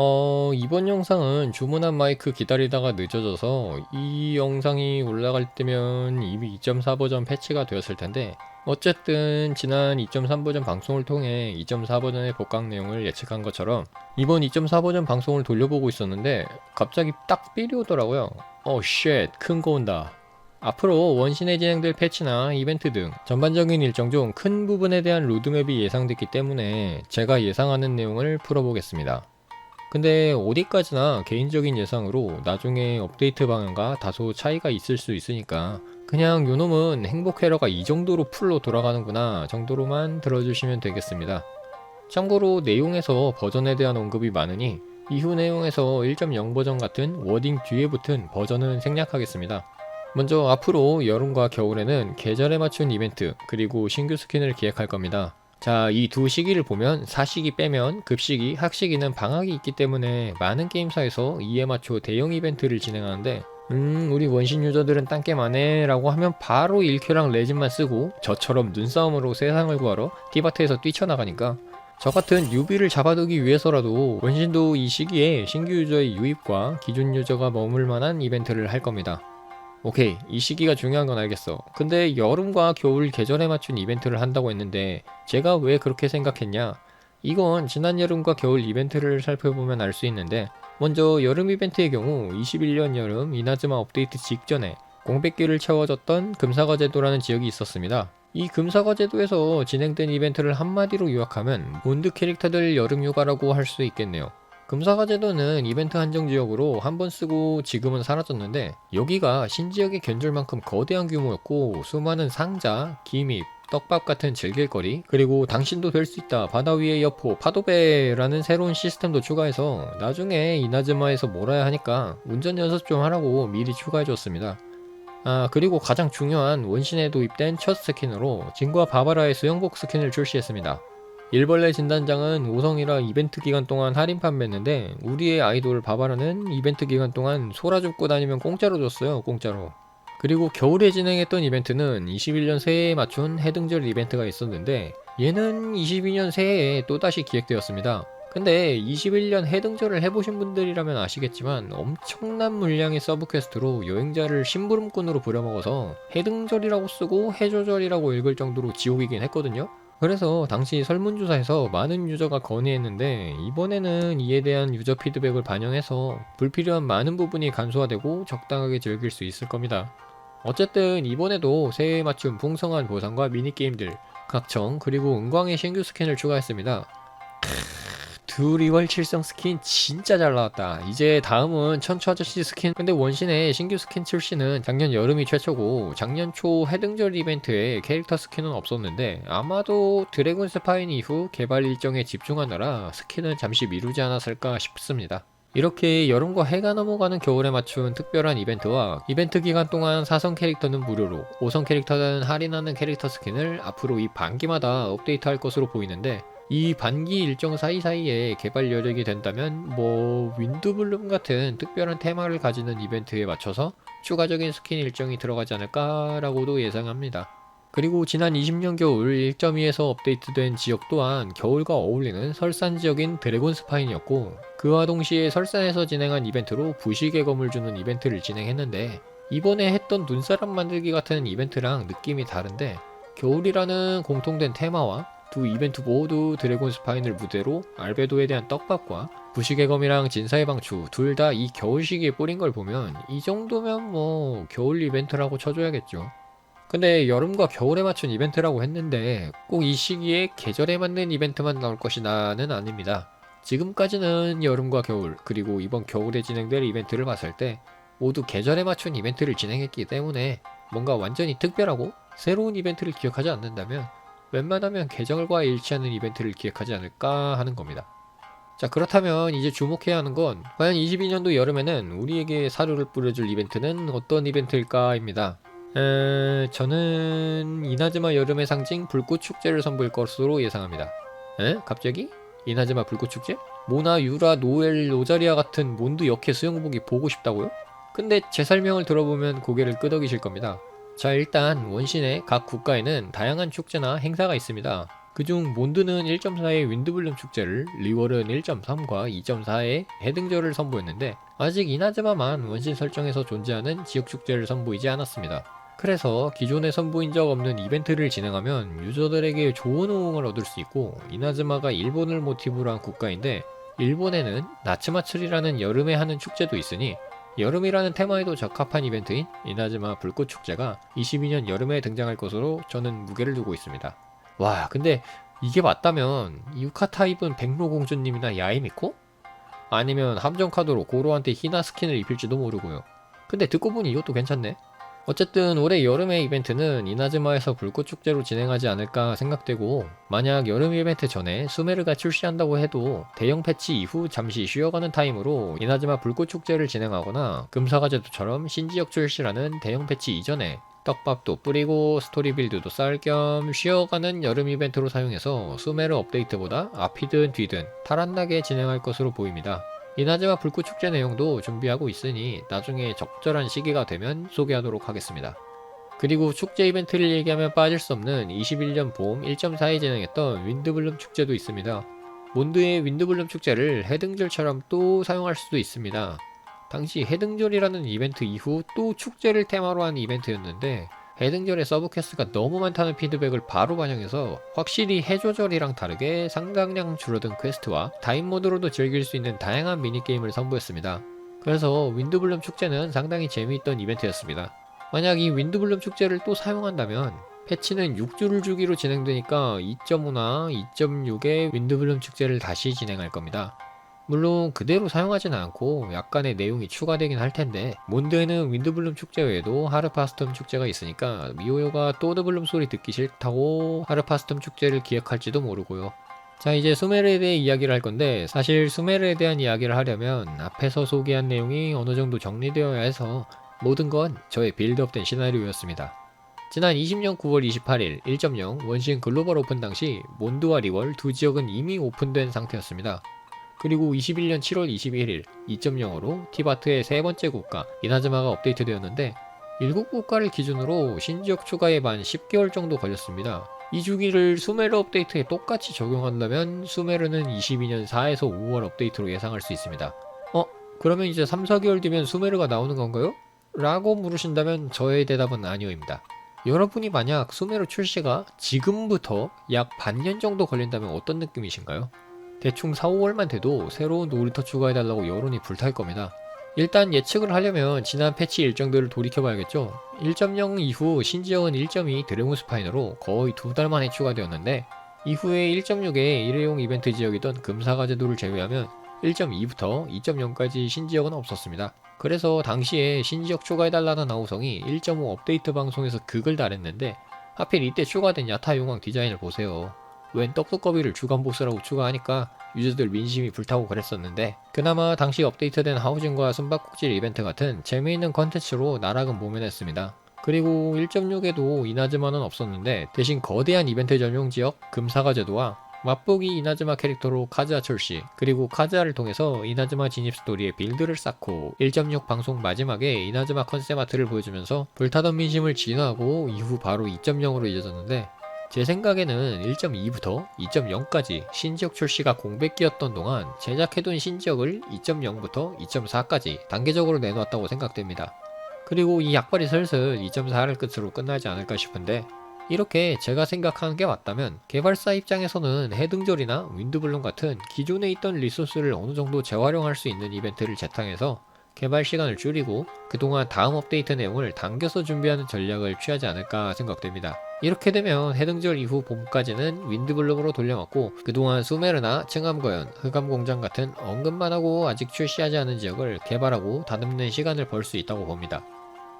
어, 이번 영상은 주문한 마이크 기다리다가 늦어져서 이 영상이 올라갈 때면 이미 2.4 버전 패치가 되었을 텐데 어쨌든 지난 2.3 버전 방송을 통해 2.4 버전의 복각 내용을 예측한 것처럼 이번 2.4 버전 방송을 돌려보고 있었는데 갑자기 딱 삘이 오더라고요. 어, 쉣, 큰 거 온다. 앞으로 원신에 진행될 패치나 이벤트 등 전반적인 일정 중 큰 부분에 대한 로드맵이 예상됐기 때문에 제가 예상하는 내용을 풀어보겠습니다. 근데 어디까지나 개인적인 예상으로 나중에 업데이트 방향과 다소 차이가 있을 수 있으니까 그냥 요놈은 행복 회로가 이 정도로 풀로 돌아가는구나 정도로만 들어주시면 되겠습니다. 참고로 내용에서 버전에 대한 언급이 많으니 이후 내용에서 1.0 버전 같은 워딩 뒤에 붙은 버전은 생략하겠습니다. 먼저 앞으로 여름과 겨울에는 계절에 맞춘 이벤트 그리고 신규 스킨을 기획할 겁니다. 자, 이 두 시기를 보면 사시기 빼면 급시기, 학시기는 방학이 있기 때문에 많은 게임사에서 이에 맞춰 대형 이벤트를 진행하는데 음, 우리 원신 유저들은 딴 게임 안해 라고 하면 바로 1큐랑 레진만 쓰고 저처럼 눈싸움으로 세상을 구하러 티바트에서 뛰쳐나가니까 저 같은 뉴비를 잡아두기 위해서라도 원신도 이 시기에 신규 유저의 유입과 기존 유저가 머물 만한 이벤트를 할 겁니다. 오케이 이 시기가 중요한 건 알겠어. 근데 여름과 겨울 계절에 맞춘 이벤트를 한다고 했는데 제가 왜 그렇게 생각했냐? 이건 지난 여름과 겨울 이벤트를 살펴보면 알 수 있는데 먼저 여름 이벤트의 경우 21년 여름 이나즈마 업데이트 직전에 공백기를 채워줬던 금사과 제도라는 지역이 있었습니다. 이 금사과 제도에서 진행된 이벤트를 한마디로 요약하면 몬드 캐릭터들 여름 휴가라고 할 수 있겠네요 금사과 제도는 이벤트 한정 지역으로 한 번 쓰고 지금은 사라졌는데 여기가 신지역에 견줄 만큼 거대한 규모였고 수많은 상자, 기믹, 떡밥 같은 즐길거리 그리고 당신도 될 수 있다 바다 위의 여포 파도배라는 새로운 시스템도 추가해서 나중에 이나즈마에서 몰아야 하니까 운전 연습 좀 하라고 미리 추가해줬습니다. 아 그리고 가장 중요한 원신에 도입된 첫 스킨으로 진과 바바라의 수영복 스킨을 출시했습니다. 일벌레 진단장은 5성이라 이벤트 기간 동안 할인 판매했는데 우리의 아이돌 바바라는 이벤트 기간 동안 소라 줍고 다니면 공짜로 줬어요 공짜로. 그리고 겨울에 진행했던 이벤트는 21년 새해에 맞춘 해등절 이벤트가 있었는데 얘는 22년 새해에 또다시 기획되었습니다. 근데 21년 해등절을 해보신 분들이라면 아시겠지만 엄청난 물량의 서브 퀘스트로 여행자를 심부름꾼으로 부려먹어서 해등절이라고 쓰고 해조절이라고 읽을 정도로 지옥이긴 했거든요 그래서 당시 설문조사에서 많은 유저가 건의했는데 이번에는 이에 대한 유저 피드백을 반영해서 불필요한 많은 부분이 간소화되고 적당하게 즐길 수 있을 겁니다. 어쨌든 이번에도 새해에 맞춘 풍성한 보상과 미니게임들, 각청 그리고 은광의 신규 스킨을 추가했습니다. 두리월 칠성 스킨 진짜 잘 나왔다. 이제 다음은 천추 아저씨 스킨. 근데 원신의 신규 스킨 출시는 작년 여름이 최초고 작년 초 해등절 이벤트에 캐릭터 스킨은 없었는데 아마도 드래곤 스파인 이후 개발 일정에 집중하느라 스킨은 잠시 미루지 않았을까 싶습니다. 이렇게 여름과 해가 넘어가는 겨울에 맞춘 특별한 이벤트와 이벤트 기간 동안 4성 캐릭터는 무료로 5성 캐릭터는 할인하는 캐릭터 스킨을 앞으로 이 반기마다 업데이트할 것으로 보이는데 이 반기 일정 사이사이에 개발 여력이 된다면 뭐 윈드블룸 같은 특별한 테마를 가지는 이벤트에 맞춰서 추가적인 스킨 일정이 들어가지 않을까라고도 예상합니다. 그리고 지난 20년 겨울 1.2에서 업데이트된 지역 또한 겨울과 어울리는 설산 지역인 드래곤 스파인이었고 그와 동시에 설산에서 진행한 이벤트로 부식의 검을 주는 이벤트를 진행했는데 이번에 했던 눈사람 만들기 같은 이벤트랑 느낌이 다른데 겨울이라는 공통된 테마와 두 이벤트 모두 드래곤 스파인을 무대로 알베도에 대한 떡밥과 부식의 검이랑 진사의 방추 둘 다 이 겨울 시기에 뿌린 걸 보면 이 정도면 뭐 겨울 이벤트라고 쳐줘야겠죠. 근데 여름과 겨울에 맞춘 이벤트라고 했는데 꼭 이 시기에 계절에 맞는 이벤트만 나올 것이다는 아닙니다. 지금까지는 여름과 겨울 그리고 이번 겨울에 진행될 이벤트를 봤을 때 모두 계절에 맞춘 이벤트를 진행했기 때문에 뭔가 완전히 특별하고 새로운 이벤트를 기억하지 않는다면 웬만하면 계절과 일치하는 이벤트를 기획하지 않을까 하는 겁니다. 자 그렇다면 이제 주목해야 하는 건 과연 22년도 여름에는 우리에게 사료를 뿌려줄 이벤트는 어떤 이벤트일까입니다. 에, 저는 이나즈마 여름의 상징 불꽃 축제를 선보일 것으로 예상합니다. 에? 갑자기? 이나즈마 불꽃 축제? 모나, 유라, 노엘, 로자리아 같은 몬드 역해 수영복이 보고 싶다고요? 근데 제 설명을 들어보면 고개를 끄덕이실 겁니다. 자 일단 원신의 각 국가에는 다양한 축제나 행사가 있습니다. 그중 몬드는 1.4의 윈드블룸 축제를, 리월은 1.3과 2.4의 해등절을 선보였는데 아직 이나즈마만 원신 설정에서 존재하는 지역 축제를 선보이지 않았습니다. 그래서 기존에 선보인 적 없는 이벤트를 진행하면 유저들에게 좋은 호응을 얻을 수 있고 이나즈마가 일본을 모티브로 한 국가인데 일본에는 나츠마츠리라는 여름에 하는 축제도 있으니 여름이라는 테마에도 적합한 이벤트인 이나즈마 불꽃 축제가 22년 여름에 등장할 것으로 저는 무게를 두고 있습니다. 와, 근데 이게 맞다면 유카타 입은 백로공주님이나 야이미코? 아니면 함정 카드로 고로한테 히나 스킨을 입힐지도 모르고요. 근데 듣고 보니 이것도 괜찮네. 어쨌든 올해 여름의 이벤트는 이나즈마에서 불꽃 축제로 진행하지 않을까 생각되고 만약 여름 이벤트 전에 수메르가 출시한다고 해도 대형 패치 이후 잠시 쉬어가는 타임으로 이나즈마 불꽃 축제를 진행하거나 금사가제도처럼 신지역 출시라는 대형 패치 이전에 떡밥도 뿌리고 스토리 빌드도 쌓을 겸 쉬어가는 여름 이벤트로 사용해서 수메르 업데이트보다 앞이든 뒤든 탈안 나게 진행할 것으로 보입니다. 이나즈마 불꽃 축제 내용도 준비하고 있으니 나중에 적절한 시기가 되면 소개하도록 하겠습니다. 그리고 축제 이벤트를 얘기하면 빠질 수 없는 21년 봄 1.4에 진행했던 윈드블룸 축제도 있습니다. 몬드의 윈드블룸 축제를 해등절처럼 또 사용할 수도 있습니다. 당시 해등절이라는 이벤트 이후 또 축제를 테마로 한 이벤트였는데 해등절의 서브 퀘스트가 너무 많다는 피드백을 바로 반영해서 확실히 해조절이랑 다르게 상당량 줄어든 퀘스트와 타임 모드로도 즐길 수 있는 다양한 미니게임을 선보였습니다. 그래서 윈드블룸 축제는 상당히 재미있던 이벤트였습니다. 만약 이 윈드블룸 축제를 또 사용한다면 패치는 6주를 주기로 진행되니까 2.5나 2.6의 윈드블룸 축제를 다시 진행할 겁니다. 물론 그대로 사용하진 않고 약간의 내용이 추가되긴 할 텐데 몬드에는 윈드블룸 축제 외에도 하르파스텀 축제가 있으니까 미호요가 또드블룸 소리 듣기 싫다고 하르파스텀 축제를 기획할지도 모르고요. 자 이제 수메르에 대해 이야기를 할 건데 사실 수메르에 대한 이야기를 하려면 앞에서 소개한 내용이 어느 정도 정리되어야 해서 모든 건 저의 빌드업된 시나리오였습니다. 지난 20년 9월 28일 1.0 원신 글로벌 오픈 당시 몬드와 리월 두 지역은 이미 오픈된 상태였습니다. 그리고 21년 7월 21일 2.0으로 티바트의 세 번째 국가 이나즈마가 업데이트되었는데 일곱 국가를 기준으로 신지역 추가에 만 10개월 정도 걸렸습니다. 이 주기를 수메르 업데이트에 똑같이 적용한다면 수메르는 22년 4에서 5월 업데이트로 예상할 수 있습니다. 어? 그러면 이제 3, 4개월 뒤면 수메르가 나오는 건가요? 라고 물으신다면 저의 대답은 아니오입니다. 여러분이 만약 수메르 출시가 지금부터 약 반년 정도 걸린다면 어떤 느낌이신가요? 대충 4, 5월만 돼도 새로운 놀이터 추가해달라고 여론이 불탈 겁니다. 일단 예측을 하려면 지난 패치 일정들을 돌이켜봐야겠죠. 1.0 이후 신지역은 1.2 드래곤 스파이너로 거의 두 달 만에 추가되었는데 이후에 1.6의 일회용 이벤트 지역이던 금사가 제도를 제외하면 1.2부터 2.0까지 신지역은 없었습니다. 그래서 당시에 신지역 추가해달라는 아우성이 1.5 업데이트 방송에서 극을 달했는데 하필 이때 추가된 야타 용왕 디자인을 보세요. 웬 떡두꺼비를 주간 보스라고 추가하니까 유저들 민심이 불타고 그랬었는데 그나마 당시 업데이트된 하우징과 숨바꼭질 이벤트 같은 재미있는 컨텐츠로 나락은 모면했습니다. 그리고 1.6에도 이나즈마는 없었는데 대신 거대한 이벤트 전용 지역 금사가 제도와 맛보기 이나즈마 캐릭터로 카즈아 출시 그리고 카즈아를 통해서 이나즈마 진입 스토리의 빌드를 쌓고 1.6 방송 마지막에 이나즈마 컨셉 아트를 보여주면서 불타던 민심을 진화하고 이후 바로 2.0으로 이어졌는데 제 생각에는 1.2부터 2.0까지 신지역 출시가 공백기였던 동안 제작해둔 신지역을 2.0부터 2.4까지 단계적으로 내놓았다고 생각됩니다. 그리고 이 약발이 슬슬 2.4를 끝으로 끝나지 않을까 싶은데 이렇게 제가 생각하는 게 맞다면 개발사 입장에서는 해등절이나 윈드블룸 같은 기존에 있던 리소스를 어느 정도 재활용할 수 있는 이벤트를 재탕해서 개발 시간을 줄이고 그동안 다음 업데이트 내용을 당겨서 준비하는 전략을 취하지 않을까 생각됩니다. 이렇게 되면 해등절 이후 봄까지는 윈드블룸으로 돌려막고 그동안 수메르나 층암거연, 흑암공장 같은 언급만 하고 아직 출시하지 않은 지역을 개발하고 다듬는 시간을 벌 수 있다고 봅니다.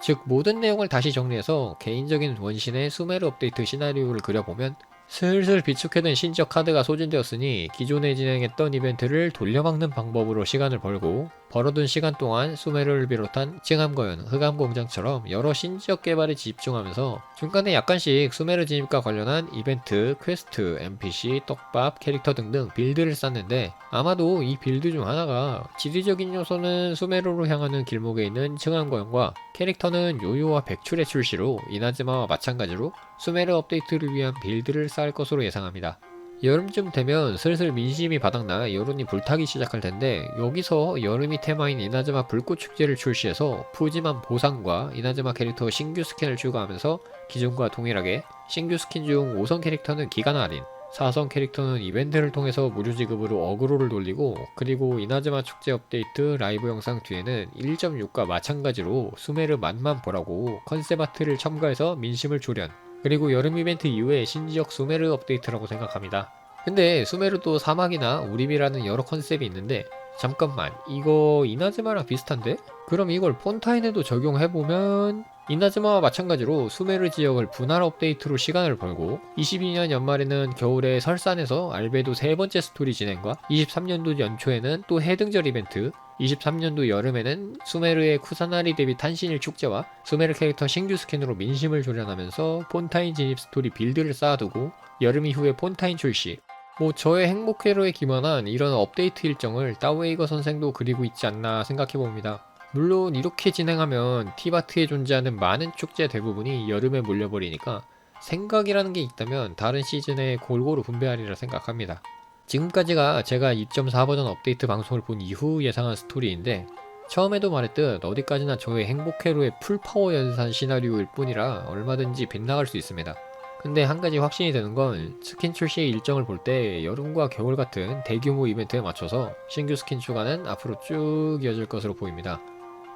즉 모든 내용을 다시 정리해서 개인적인 원신의 수메르 업데이트 시나리오를 그려보면 슬슬 비축해둔 신적 카드가 소진되었으니 기존에 진행했던 이벤트를 돌려막는 방법으로 시간을 벌고 벌어둔 시간 동안 수메르를 비롯한 칭암거연, 흑암공장처럼 여러 신지역 개발에 집중하면서 중간에 약간씩 수메르 진입과 관련한 이벤트, 퀘스트, NPC, 떡밥, 캐릭터 등등 빌드를 쌓는데 아마도 이 빌드 중 하나가 지리적인 요소는 수메르로 향하는 길목에 있는 칭암거연과 캐릭터는 요요와 백출의 출시로 이나즈마와 마찬가지로 수메르 업데이트를 위한 빌드를 쌓을 것으로 예상합니다. 여름쯤 되면 슬슬 민심이 바닥나 여론이 불타기 시작할 텐데 여기서 여름이 테마인 이나즈마 불꽃 축제를 출시해서 푸짐한 보상과 이나즈마 캐릭터 신규 스킨을 추가하면서 기존과 동일하게 신규 스킨 중 5성 캐릭터는 기간 할인 4성 캐릭터는 이벤트를 통해서 무료 지급으로 어그로를 돌리고 그리고 이나즈마 축제 업데이트 라이브 영상 뒤에는 1.6과 마찬가지로 수메르 맛만 보라고 컨셉 아트를 첨가해서 민심을 조련 그리고 여름 이벤트 이후에 신지역 수메르 업데이트라고 생각합니다. 근데 수메르도 사막이나 우림이라는 여러 컨셉이 있는데 잠깐만 이거 이나즈마랑 비슷한데? 그럼 이걸 폰타인에도 적용해보면 이나즈마와 마찬가지로 수메르 지역을 분할 업데이트로 시간을 벌고 22년 연말에는 겨울에 설산에서 알베도 세 번째 스토리 진행과 23년도 연초에는 또 해등절 이벤트 23년도 여름에는 수메르의 쿠사나리 대비 탄신일 축제와 수메르 캐릭터 신규 스킨으로 민심을 조련하면서 폰타인 진입 스토리 빌드를 쌓아두고 여름 이후에 폰타인 출시 뭐 저의 행복회로에 기반한 이런 업데이트 일정을 따웨이거 선생도 그리고 있지 않나 생각해봅니다. 물론 이렇게 진행하면 티바트에 존재하는 많은 축제 대부분이 여름에 몰려버리니까 생각이라는 게 있다면 다른 시즌에 골고루 분배하리라 생각합니다. 지금까지가 제가 2.4 버전 업데이트 방송을 본 이후 예상한 스토리인데 처음에도 말했듯 어디까지나 저의 행복회로의 풀파워 연산 시나리오일 뿐이라 얼마든지 빗나갈 수 있습니다. 근데 한 가지 확신이 되는 건 스킨 출시의 일정을 볼 때 여름과 겨울 같은 대규모 이벤트에 맞춰서 신규 스킨 추가는 앞으로 쭉 이어질 것으로 보입니다.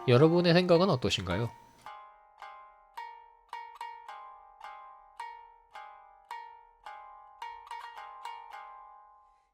여러분의 생각은 어떠신가요?